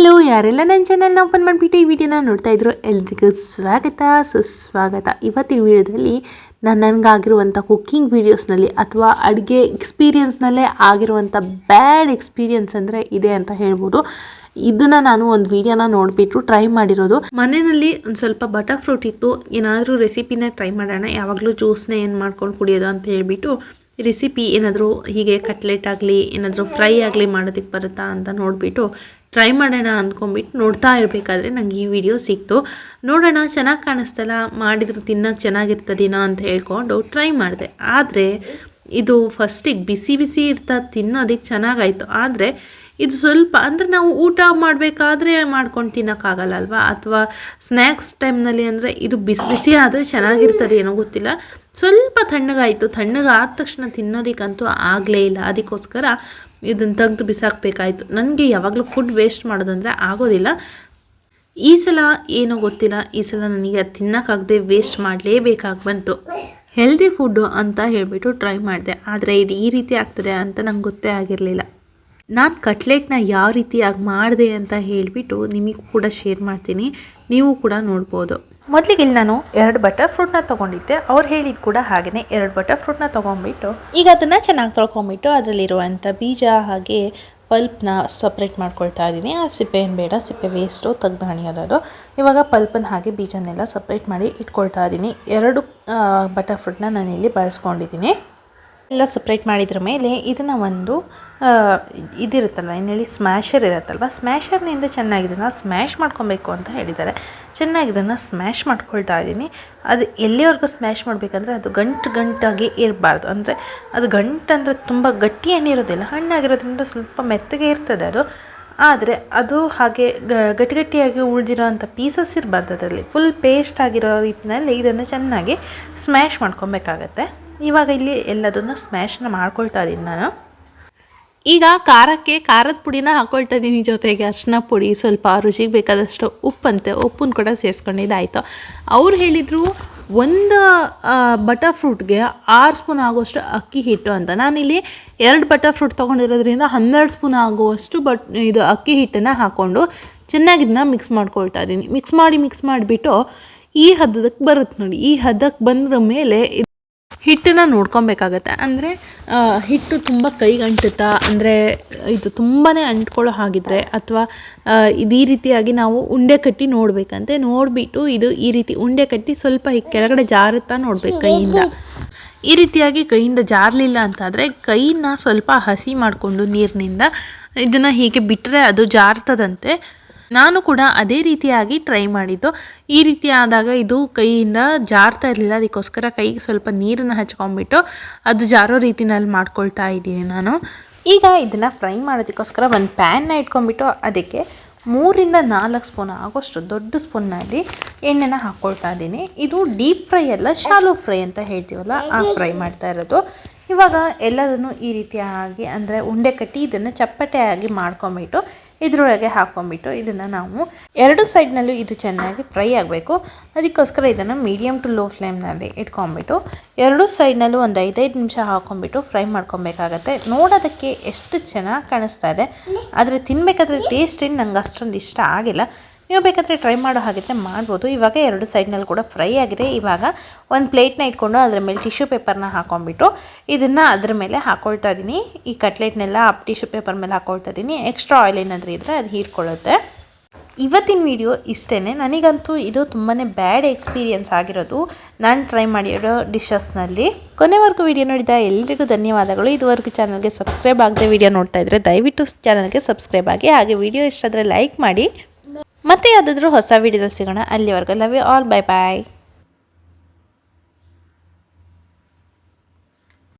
Hello, ಯಾರೆಲ್ಲ ನನ್ನ ಚಾನಲ್ನ ಓಪನ್ ಮಾಡಿಬಿಟ್ಟು ಈ ವಿಡಿಯೋನ ನೋಡ್ತಾ ಇದ್ರು ಎಲ್ರಿಗೂ ಸ್ವಾಗತ. ಸುಸ್ವಾಗತ ಇವತ್ತಿನ ವಿಡಿಯೋದಲ್ಲಿ ನಾನು ನನಗಾಗಿರುವಂಥ ಕುಕ್ಕಿಂಗ್ ವೀಡಿಯೋಸ್ನಲ್ಲಿ ಅಥವಾ ಅಡುಗೆ ಎಕ್ಸ್ಪೀರಿಯನ್ಸ್ನಲ್ಲೇ ಆಗಿರುವಂಥ ಬ್ಯಾಡ್ ಎಕ್ಸ್ಪೀರಿಯನ್ಸ್ ಅಂದರೆ ಇದೆ ಅಂತ ಹೇಳ್ಬೋದು. ಇದನ್ನು ನಾನು ಒಂದು ವಿಡಿಯೋನ ನೋಡಿಬಿಟ್ಟು ಟ್ರೈ ಮಾಡಿರೋದು. ಮನೆಯಲ್ಲಿ ಒಂದು ಸ್ವಲ್ಪ ಬಟರ್ ಫ್ರೂಟ್ ಇತ್ತು ಏನಾದರೂ ರೆಸಿಪಿನ ಟ್ರೈ ಮಾಡೋಣ. ಯಾವಾಗಲೂ ಜ್ಯೂಸ್ನ ಏನು ಮಾಡ್ಕೊಂಡು ಕುಡಿಯೋದು ಅಂತ ಹೇಳಿಬಿಟ್ಟು ರೆಸಿಪಿ ಏನಾದರೂ ಹೀಗೆ ಕಟ್ಲೆಟ್ ಆಗಲಿ, ಏನಾದರೂ ಫ್ರೈ ಆಗಲಿ ಮಾಡೋದಕ್ಕೆ ಬರುತ್ತಾ ಅಂತ ನೋಡಿಬಿಟ್ಟು ಟ್ರೈ ಮಾಡೋಣ ಅಂದ್ಕೊಂಬಿಟ್ಟು ನೋಡ್ತಾ ಇರಬೇಕಾದ್ರೆ ನಂಗೆ ಈ ವಿಡಿಯೋ ಸಿಕ್ತು. ನೋಡೋಣ, ಚೆನ್ನಾಗಿ ಕಾಣಿಸ್ತಲ್ಲ? ಮಾಡಿದ್ರೆ ತಿನ್ನೋಕೆ ಚೆನ್ನಾಗಿರ್ತದೇನೋ ಅಂತ ಹೇಳ್ಕೊಂಡು ಟ್ರೈ ಮಾಡಿದೆ. ಆದರೆ ಇದು ಫಸ್ಟಿಗೆ ಬಿಸಿ ಬಿಸಿ ಇರ್ತಾ ತಿನ್ನೋದಕ್ಕೆ ಚೆನ್ನಾಗಾಯಿತು. ಆದರೆ ಇದು ಸ್ವಲ್ಪ, ಅಂದರೆ ನಾವು ಊಟ ಮಾಡಬೇಕಾದ್ರೆ ಮಾಡ್ಕೊಂಡು ತಿನ್ನೋಕ್ಕಾಗಲ್ಲ ಅಲ್ವಾ? ಅಥವಾ ಸ್ನ್ಯಾಕ್ಸ್ ಟೈಮ್ನಲ್ಲಿ ಅಂದರೆ ಇದು ಬಿಸಿ ಬಿಸಿ ಆದರೆ ಚೆನ್ನಾಗಿರ್ತದೆ ಏನೋ ಗೊತ್ತಿಲ್ಲ. ಸ್ವಲ್ಪ ತಣ್ಣಗಾಯಿತು. ತಣ್ಣಗಾದ ತಕ್ಷಣ ತಿನ್ನೋದಕ್ಕಂತೂ ಆಗಲೇ ಇಲ್ಲ. ಅದಕ್ಕೋಸ್ಕರ ಇದನ್ನು ತೆಗೆದು ಬಿಸಾಕಬೇಕಾಯಿತು. ನನಗೆ ಯಾವಾಗಲೂ ಫುಡ್ ವೇಸ್ಟ್ ಮಾಡೋದಂದರೆ ಆಗೋದಿಲ್ಲ. ಈ ಸಲ ಏನೋ ಗೊತ್ತಿಲ್ಲ. ಈ ಸಲ ನನಗೆ ಅದು ತಿನ್ನೋಕ್ಕಾಗದೆ ವೇಸ್ಟ್ ಮಾಡಲೇಬೇಕಾಗಿ ಬಂತು. ಹೆಲ್ದಿ ಫುಡ್ಡು ಅಂತ ಹೇಳಿಬಿಟ್ಟು ಟ್ರೈ ಮಾಡಿದೆ. ಆದರೆ ಇದು ಈ ರೀತಿ ಆಗ್ತದೆ ಅಂತ ನಂಗೆ ಗೊತ್ತೇ ಆಗಿರಲಿಲ್ಲ. ನಾನು ಕಟ್ಲೆಟ್ನ ಯಾವ ರೀತಿಯಾಗಿ ಮಾಡಿದೆ ಅಂತ ಹೇಳಿಬಿಟ್ಟು ನಿಮಗೆ ಕೂಡ ಶೇರ್ ಮಾಡ್ತೀನಿ. ನೀವು ಕೂಡ ನೋಡ್ಬೋದು. ಮೊದಲಿಗೆ ಇಲ್ಲಿ ನಾನು ಎರಡು ಬಟರ್ ಫ್ರೂಟ್ನ ತೊಗೊಂಡಿದ್ದೆ. ಅವ್ರು ಹೇಳಿದ ಕೂಡ ಹಾಗೆಯೇ ಎರಡು ಬಟರ್ ಫ್ರೂಟ್ನ ತೊಗೊಂಡ್ಬಿಟ್ಟು ಈಗ ಅದನ್ನು ಚೆನ್ನಾಗಿ ತೊಳ್ಕೊಂಡ್ಬಿಟ್ಟು ಅದರಲ್ಲಿರುವಂಥ ಬೀಜ ಹಾಗೆ ಪಲ್ಪ್ನ ಸಪ್ರೇಟ್ ಮಾಡ್ಕೊಳ್ತಾ ಇದ್ದೀನಿ ಆ ಸಿಪ್ಪೆ ಏನು ಬೇಡ, ಸಿಪ್ಪೆ ವೇಸ್ಟು ತೆಗ್ದು ಹಣಿಯೋದದು. ಇವಾಗ ಪಲ್ಪನ್ನು ಹಾಗೆ ಬೀಜನೆಲ್ಲ ಸಪ್ರೇಟ್ ಮಾಡಿ ಇಟ್ಕೊಳ್ತಾ ಇದ್ದೀನಿ ಎರಡು ಬಟರ್ ಫ್ರೂಟ್ನ ನಾನಿಲ್ಲಿ ಬಳಸ್ಕೊಂಡಿದ್ದೀನಿ ಎಲ್ಲ ಸಪ್ರೇಟ್ ಮಾಡಿದ್ರ ಮೇಲೆ ಇದನ್ನು ಒಂದು ಇದಿರುತ್ತಲ್ವ ಏನೇಳಿ ಸ್ಮ್ಯಾಶರ್ ಇರುತ್ತಲ್ವ ಸ್ಮ್ಯಾಶರ್ನಿಂದ ಚೆನ್ನಾಗಿ ಇದನ್ನು ಸ್ಮ್ಯಾಶ್ ಮಾಡ್ಕೊಬೇಕು ಅಂತ ಹೇಳಿದ್ದಾರೆ. ಚೆನ್ನಾಗಿ ಇದನ್ನು ಸ್ಮ್ಯಾಶ್ ಮಾಡ್ಕೊಳ್ತಾ ಇದ್ದೀನಿ. ಅದು ಎಲ್ಲಿವರೆಗೂ ಸ್ಮ್ಯಾಶ್ ಮಾಡಬೇಕಂದ್ರೆ ಅದು ಗಂಟು ಗಂಟಾಗಿ ಇರಬಾರ್ದು. ಅಂದರೆ ಅದು ಗಂಟು ಅಂದರೆ ತುಂಬ ಗಟ್ಟಿ ಏನಿರೋದಿಲ್ಲ ಹಣ್ಣಾಗಿರೋದ್ರಿಂದ ಸ್ವಲ್ಪ ಮೆತ್ತಗೆ ಇರ್ತದೆ ಅದು. ಆದರೆ ಅದು ಹಾಗೆ ಗಟ್ಟಿ ಗಟ್ಟಿಯಾಗಿ ಉಳಿದಿರೋ ಪೀಸಸ್ ಇರಬಾರ್ದು ಅದರಲ್ಲಿ. ಫುಲ್ ಪೇಸ್ಟ್ ಆಗಿರೋ ರೀತಿಯಲ್ಲಿ ಇದನ್ನು ಚೆನ್ನಾಗಿ ಸ್ಮ್ಯಾಶ್ ಮಾಡ್ಕೊಬೇಕಾಗತ್ತೆ. ಇವಾಗ ಇಲ್ಲಿ ಎಲ್ಲದನ್ನು ಸ್ಮ್ಯಾಶ್ನ ಮಾಡ್ಕೊಳ್ತಾ ಇದ್ದೀನಿ ನಾನು. ಈಗ ಖಾರಕ್ಕೆ ಖಾರದ ಪುಡಿನ ಹಾಕ್ಕೊಳ್ತಾ ಇದ್ದೀನಿ ಜೊತೆಗೆ ಅರ್ಶಿನ ಪುಡಿ, ಸ್ವಲ್ಪ ರುಚಿಗೆ ಬೇಕಾದಷ್ಟು ಉಪ್ಪಂತೆ, ಉಪ್ಪನ್ನು ಕೂಡ ಸೇರಿಸ್ಕೊಂಡಿದ್ದಾಯಿತು ಅವ್ರು ಹೇಳಿದರು ಒಂದು ಬಟರ್ ಫ್ರೂಟ್ಗೆ ಆರು ಸ್ಪೂನ್ ಆಗುವಷ್ಟು ಅಕ್ಕಿ ಹಿಟ್ಟು ಅಂತ. ನಾನಿಲ್ಲಿ ಎರಡು ಬಟರ್ ಫ್ರೂಟ್ ತೊಗೊಂಡಿರೋದ್ರಿಂದ ಹನ್ನೆರಡು ಸ್ಪೂನ್ ಆಗುವಷ್ಟು ಬಟ್ ಇದು ಅಕ್ಕಿ ಹಿಟ್ಟನ್ನು ಹಾಕ್ಕೊಂಡು ಚೆನ್ನಾಗಿ ಇದನ್ನ ಮಿಕ್ಸ್ ಮಾಡ್ಕೊಳ್ತಾ ಇದ್ದೀನಿ. ಮಿಕ್ಸ್ ಮಾಡಿ ಮಿಕ್ಸ್ ಮಾಡಿಬಿಟ್ಟು ಈ ಹದಕ್ಕೆ ಬರುತ್ತೆ ನೋಡಿ. ಈ ಹದಕ್ಕೆ ಬಂದ್ರ ಮೇಲೆ ಹಿಟ್ಟನ್ನು ನೋಡ್ಕೊಬೇಕಾಗತ್ತೆ. ಅಂದರೆ ಹಿಟ್ಟು ತುಂಬ ಕೈಗೆ ಅಂಟುತ್ತಾ ಅಂದರೆ, ಇದು ತುಂಬಾ ಅಂಟ್ಕೊಳ್ಳೋ ಹಾಗಿದ್ರೆ, ಅಥವಾ ಇದು ಈ ರೀತಿಯಾಗಿ ನಾವು ಉಂಡೆ ಕಟ್ಟಿ ನೋಡಬೇಕಂತೆ. ನೋಡಿಬಿಟ್ಟು ಇದು ಈ ರೀತಿ ಉಂಡೆ ಕಟ್ಟಿ ಸ್ವಲ್ಪ ಈ ಕೆಳಗಡೆ ಜಾರುತ್ತಾ ನೋಡ್ಬೇಕು ಕೈಯಿಂದ. ಈ ರೀತಿಯಾಗಿ ಕೈಯಿಂದ ಜಾರಲಿಲ್ಲ ಅಂತಾದರೆ, ಕೈನ ಸ್ವಲ್ಪ ಹಸಿ ಮಾಡಿಕೊಂಡು ನೀರಿನಿಂದ ಇದನ್ನು ಹೀಗೆ ಬಿಟ್ಟರೆ ಅದು ಜಾರ್ತದಂತೆ. ನಾನು ಕೂಡ ಅದೇ ರೀತಿಯಾಗಿ ಟ್ರೈ ಮಾಡಿದ್ದು. ಈ ರೀತಿ ಆದಾಗ ಇದು ಕೈಯಿಂದ ಜಾರ್ತಾ ಇರಲಿಲ್ಲ, ಅದಕ್ಕೋಸ್ಕರ ಕೈಗೆ ಸ್ವಲ್ಪ ನೀರನ್ನು ಹಚ್ಕೊಂಡ್ಬಿಟ್ಟು ಅದು ಜಾರೋ ರೀತಿನಲ್ಲಿ ಮಾಡ್ಕೊಳ್ತಾ ಇದ್ದೀನಿ ನಾನು. ಈಗ ಇದನ್ನು ಫ್ರೈ ಮಾಡೋದಕ್ಕೋಸ್ಕರ ಒಂದು ಪ್ಯಾನ್ನ ಇಟ್ಕೊಂಡ್ಬಿಟ್ಟು ಅದಕ್ಕೆ ಮೂರಿಂದ ನಾಲ್ಕು ಸ್ಪೂನ್ ಆಗೋಷ್ಟು ದೊಡ್ಡ ಸ್ಪೂನ್ನಲ್ಲಿ ಎಣ್ಣೆನ ಹಾಕ್ಕೊಳ್ತಾ ಇದ್ದೀನಿ. ಇದು ಡೀಪ್ ಫ್ರೈ ಅಲ್ಲ ಶಾಲೋ ಫ್ರೈ ಅಂತ ಹೇಳ್ತೀವಲ್ಲ, ಆ ಫ್ರೈ ಮಾಡ್ತಾ ಇರೋದು. ಇವಾಗ ಎಲ್ಲದನ್ನು ಈ ರೀತಿಯಾಗಿ ಅಂದರೆ ಉಂಡೆ ಕಟ್ಟಿ ಇದನ್ನು ಚಪ್ಪಟೆಯಾಗಿ ಮಾಡ್ಕೊಂಬಿಟ್ಟು ಇದರೊಳಗೆ ಹಾಕ್ಕೊಂಬಿಟ್ಟು ಇದನ್ನು ನಾವು ಎರಡು ಸೈಡ್ನಲ್ಲೂ ಇದು ಚೆನ್ನಾಗಿ ಫ್ರೈ ಆಗಬೇಕು. ಅದಕ್ಕೋಸ್ಕರ ಇದನ್ನು ಮೀಡಿಯಮ್ ಟು ಲೋ ಫ್ಲೇಮ್ನಲ್ಲಿ ಇಟ್ಕೊಂಬಿಟ್ಟು ಎರಡು ಸೈಡ್ನಲ್ಲೂ ಒಂದು ಐದೈದು ನಿಮಿಷ ಹಾಕ್ಕೊಂಬಿಟ್ಟು ಫ್ರೈ ಮಾಡ್ಕೊಬೇಕಾಗತ್ತೆ. ನೋಡೋದಕ್ಕೆ ಎಷ್ಟು ಚೆನ್ನಾಗಿ ಕಾಣಿಸ್ತಾ ಇದೆ. ಆದರೆ ತಿನ್ನಬೇಕಾದ್ರೆ ಟೇಸ್ಟ್ ಏನು ನಂಗೆ ಅಷ್ಟೊಂದು ಇಷ್ಟ ಆಗಿಲ್ಲ. ನೀವು ಬೇಕಾದರೆ ಟ್ರೈ ಮಾಡೋ ಹಾಗಿದ್ರೆ ಮಾಡ್ಬೋದು. ಇವಾಗ ಎರಡು ಸೈಡ್ನಲ್ಲಿ ಕೂಡ ಫ್ರೈ ಆಗಿದೆ. ಇವಾಗ ಒಂದು ಪ್ಲೇಟ್ನ ಇಟ್ಕೊಂಡು ಅದರ ಮೇಲೆ ಟಿಶ್ಯೂ ಪೇಪರ್ನ ಹಾಕೊಂಡ್ಬಿಟ್ಟು ಇದನ್ನು ಅದ್ರ ಮೇಲೆ ಹಾಕೊಳ್ತಾ ಇದ್ದೀನಿ ಈ ಕಟ್ಲೆಟ್ನೆಲ್ಲ ಟಿಶ್ಯೂ ಪೇಪರ್ ಮೇಲೆ ಹಾಕೊಳ್ತಾ ಇದ್ದೀನಿ ಎಕ್ಸ್ಟ್ರಾ ಆಯಿಲ್ ಏನಾದರೂ ಇದ್ದರೆ ಅದು ಹೀರ್ಕೊಳ್ಳುತ್ತೆ. ಇವತ್ತಿನ ವಿಡಿಯೋ ಇಷ್ಟೇ ನನಗಂತೂ ಇದು ತುಂಬಾ ಬ್ಯಾಡ್ ಎಕ್ಸ್ಪೀರಿಯನ್ಸ್ ಆಗಿರೋದು. ನಾನು ಟ್ರೈ ಮಾಡಿರೋ ಡಿಶಸ್ನಲ್ಲಿ ಕೊನೆವರೆಗೂ ವಿಡಿಯೋ ನೋಡಿದ ಎಲ್ರಿಗೂ ಧನ್ಯವಾದಗಳು. ಇದುವರೆಗೂ ಚಾನಲ್ಗೆ ಸಬ್ಸ್ಕ್ರೈಬ್ ಆಗದೆ ವಿಡಿಯೋ ನೋಡ್ತಾ ಇದ್ದರೆ ದಯವಿಟ್ಟು ಚಾನಲ್ಗೆ ಸಬ್ಸ್ಕ್ರೈಬ್ ಆಗಿ. ಹಾಗೆ ವಿಡಿಯೋ ಇಷ್ಟಾದರೆ ಲೈಕ್ ಮಾಡಿ. ಮತ್ತೆ ಯಾವುದಾದ್ರೂ ಹೊಸ ವಿಡಿಯೋದಲ್ಲಿ ಸಿಗೋಣ. ಅಲ್ಲಿವರೆಗೂ love you all bye bye